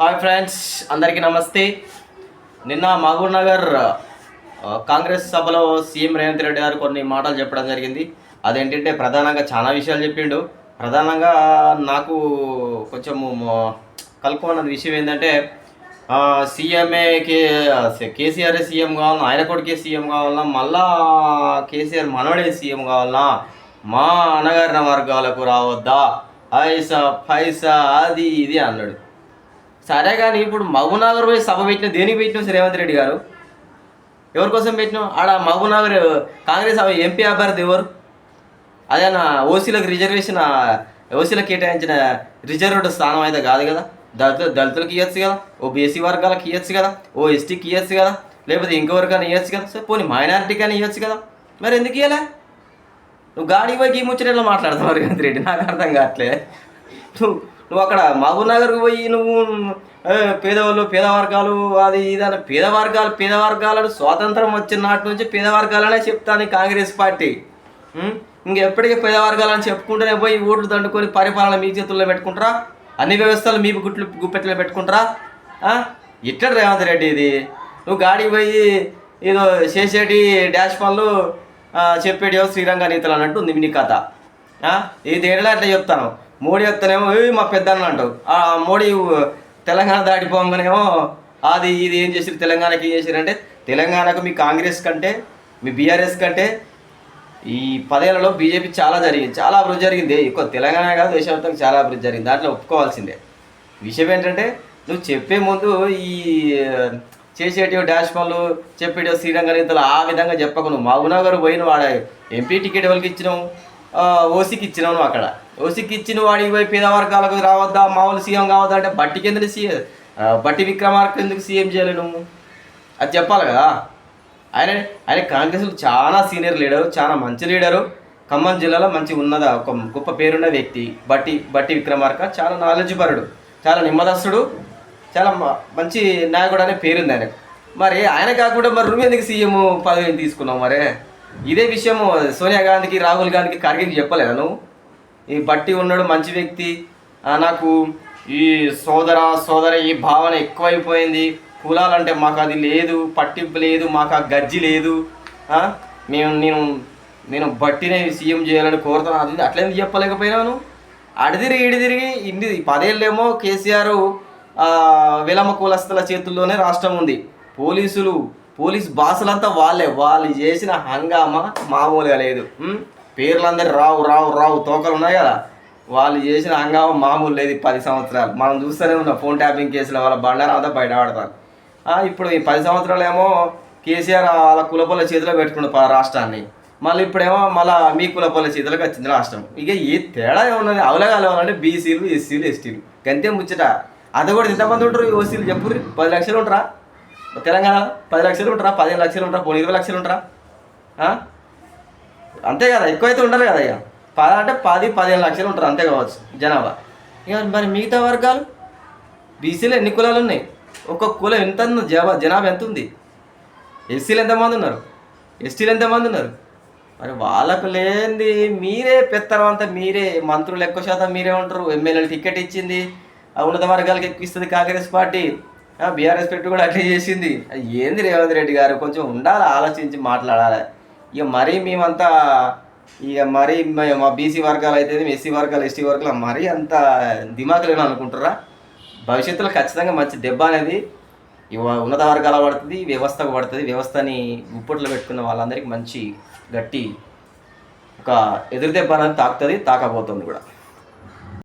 Hi friends అందరికీ నమస్తే. నిన్న మహబూబ్ నగర్ కాంగ్రెస్ సభలో సీఎం రేవంత్ రెడ్డి గారు కొన్ని మాటలు చెప్పడం జరిగింది. అదేంటంటే ప్రధానంగా చాలా విషయాలు చెప్పిండు. ప్రధానంగా నాకు కొంచెం కలుపుకున్న విషయం ఏంటంటే సీఎంఏ కే కేసీఆర్ సీఎం కావాలన్నా ఆయన కొడుకే సీఎం కావాలన్నా మళ్ళా కేసీఆర్ మనవడే సీఎం కావాలన్నా మా అనగారిన వర్గాలకు రావద్దా? ఐసా పైసా అది ఇది అన్నాడు. సరే కానీ ఇప్పుడు మహబూబ్నగర్ పోయి సభ పెట్టిన దేనికి పెట్టినావు రేవంత్ రెడ్డి గారు? ఎవరి కోసం పెట్టినావు? ఆడ మహబూబ్నగర్ కాంగ్రెస్ ఎంపీ అభ్యర్థి ఎవరు? అదే నా ఓసీలకు రిజర్వేషన్ ఓసీలకు కేటాయించిన రిజర్వ్డ్ స్థానం అయితే కాదు కదా. దళిత దళితులకు ఇవ్వచ్చు కదా ఓ బీసీ వర్గాలకు ఇవ్వచ్చు కదా ఓ ఎస్టీకి ఇవ్వచ్చు కదా లేకపోతే ఇంకెవరికైనా ఇవ్వచ్చు కదా. సో పోనీ మైనారిటీకైనా ఇవ్వచ్చు కదా. మరి ఎందుకు ఇవ్వలే నువ్వు గాడి పోయి గీ ముచ్చటలో మాట్లాడతావు రేవంత్ రెడ్డి. నాకు అర్థం కావట్లే. నువ్వు నువ్వు అక్కడ మహబూబ్ నగర్కి పోయి నువ్వు పేదవాళ్ళు పేద వర్గాలు అది ఇదని పేదవర్గాలు పేద వర్గాలు పేద వర్గాలను స్వాతంత్రం వచ్చిన నాటి నుంచి పేద వర్గాలనే చెప్తాను కాంగ్రెస్ పార్టీ. ఇంకెప్పటికీ పేద వర్గాలని చెప్పుకుంటూనే పోయి ఓట్లు దండుకొని పరిపాలన మీ చేతుల్లో పెట్టుకుంటారా? అన్ని వ్యవస్థలు మీ గుట్లు గుప్పెట్లో పెట్టుకుంటారా? ఇట్లా రేవంత్ రెడ్డి ఇది. నువ్వు గాడికి పోయి ఏదో చేసేటి డాష్ పనులు ఆ, చెప్పేటి శ్రీరంగ నీతులు అన్నట్టు ఉంది నీ కథ. ఆ? ఏడలా తేడా అట్లా చెప్తాను. మోడీ వస్తేనేమో మా పెద్దన్న అంటావు. ఆ మోడీ తెలంగాణ దాటిపోగానేమో అది ఇది ఏం చేసారు తెలంగాణకి ఏం చేసిరు అంటే తెలంగాణకు మీ కాంగ్రెస్ కంటే మీ బీఆర్ఎస్ కంటే ఈ పదేళ్ళలో బీజేపీ చాలా జరిగింది. చాలా అభివృద్ధి జరిగింది. ఎక్కువ తెలంగాణ కాదు దేశవ్యాప్తంగా చాలా అభివృద్ధి జరిగింది. దాంట్లో ఒప్పుకోవాల్సిందే. విషయం ఏంటంటే నువ్వు చెప్పే ముందు ఈ చేసేటివి డాష్ పనులు చెప్పేటి శ్రీరంగ నేతలు ఆ విధంగా చెప్పకు. నువ్వు మహబూబ్నగర్ పోయిన వాడ ఎంపీ టికెట్ ఎవరికి ఇచ్చినావు? ఓసీకి ఇచ్చినావు నువ్వు అక్కడ. ఓసీకి ఇచ్చిన వాడికి పోయి పేద వర్గాలకు రావద్దా? మామూలు సీఎం కావద్దా అంటే బట్టికి ఎందుకు సీఎం? బట్టి విక్రమార్క ఎందుకు సీఎం చేయాలి నువ్వు? అది చెప్పాలి కదా. ఆయన ఆయన కాంగ్రెస్లో చాలా సీనియర్ లీడరు చాలా మంచి లీడరు. ఖమ్మం జిల్లాలో మంచి ఉన్నద ఒక గొప్ప పేరున్న వ్యక్తి. బట్టి బట్టి విక్రమార్క చాలా నాలెడ్జ్ పరుడు చాలా నిమ్మదస్తుడు చాలా మ- మంచి నాయకుడు అనే పేరుంది ఆయనకు. మరి ఆయన కాకుండా మరి నువ్వు ఎందుకు సీఎం పదవిని తీసుకున్నావు మరే? ఇదే విషయం సోనియా గాంధీకి రాహుల్ గాంధీకి ఖర్గేకి చెప్పలేదా నువ్వు? ఈ బట్టి ఉన్నాడు మంచి వ్యక్తి. నాకు ఈ సోదర సోదర ఈ భావన ఎక్కువైపోయింది. కులాలంటే మాకు అది లేదు పట్టింపు లేదు మాకు ఆ గజ్జి లేదు. మేము నేను నేను బట్టినే సీఎం చేయాలని కోరుతాను అది అట్లా చెప్పలేకపోయినాను అడిదిరిగి ఇడిదిరిగి ఇన్ని పదేళ్ళేమో కేసీఆర్ విలమ కులస్తుల చేతుల్లోనే రాష్ట్రం ఉంది. పోలీసులు పోలీస్ బాసులంతా వాళ్ళే. వాళ్ళు చేసిన హంగామా మామూలుగా లేదు. పేర్లందరూ రావు రావు రావు తోకలు ఉన్నాయి కదా. వాళ్ళు చేసిన హంగామా మామూలు లేదు ఈ పది సంవత్సరాలు. మనం చూస్తూనే ఉన్నాం ఫోన్ ట్యాపింగ్ కేసులో వాళ్ళ బండారం అంతా బయటపడతారు ఆ, ఇప్పుడు ఈ పది సంవత్సరాలు ఏమో కేసీఆర్ వాళ్ళ కులపల్ల చేతిలో పెట్టుకున్న రాష్ట్రాన్ని. మళ్ళీ ఇప్పుడేమో మళ్ళీ మీ కులపల్ల చేతిలోకి వచ్చింది రాష్ట్రం. ఇక ఏ తేడా ఏమన్నది? అవలగాలు అంటే బీసీలు ఎస్సీలు ఎస్టీలు. గంతే ముచ్చట. అది కూడా ఎంతమంది ఉంటారు? ఓసీలు చెప్పు పది లక్షలు ఉంటారా? తెలంగాణ పది లక్షలు ఉంటారా? పదిహేను లక్షలు ఉంటారా? పోనీ ఇరవై లక్షలు ఉంటారా? అంతే కదా ఎక్కువైతే ఉండరు కదా ఇక. పద అంటే పది పదిహేను లక్షలు ఉంటారు అంతే కావచ్చు జనాభా. ఇక మరి మిగతా వర్గాలు? బీసీలో ఎన్ని కులాలు ఉన్నాయి? ఒక్కొక్క కులం ఎంత జనాభా జనాభా ఎంత ఉంది? ఎస్సీలు ఎంతమంది ఉన్నారు? ఎస్టీలు ఎంతమంది ఉన్నారు? మరి వాళ్ళకు లేనిది మీరే పెత్తనం అంతా మీరే. మంత్రులు ఎక్కువ శాతం మీరే ఉంటారు. ఎమ్మెల్యేలు టికెట్ ఇచ్చింది. ఆ ఉన్నత వర్గాలకు ఎక్కువ ఇస్తుంది కాంగ్రెస్ పార్టీ. బీఆర్ఎస్ పెట్టి కూడా అట్లే చేసింది. అది ఏంది రేవంత్ రెడ్డి గారు? కొంచెం ఉండాలి? ఆలోచించి మాట్లాడాలి? ఇక మరీ మేమంతా ఇక మరీ మా బీసీ వర్గాలు అయితే ఎస్సీ వర్గాలు ఎస్టీ వర్గాలు మరీ అంత దిమాకులేనా అనుకుంటారా భవిష్యత్తులో ఖచ్చితంగా మంచి దెబ్బ అనేది ఉన్నత వర్గాల పడుతుంది వ్యవస్థకు పడుతుంది. వ్యవస్థని గుప్పట్లో పెట్టుకున్న వాళ్ళందరికీ మంచి గట్టి ఒక ఎదురు దెబ్బ అనేది తాకుతుంది తాకబోతుంది కూడా.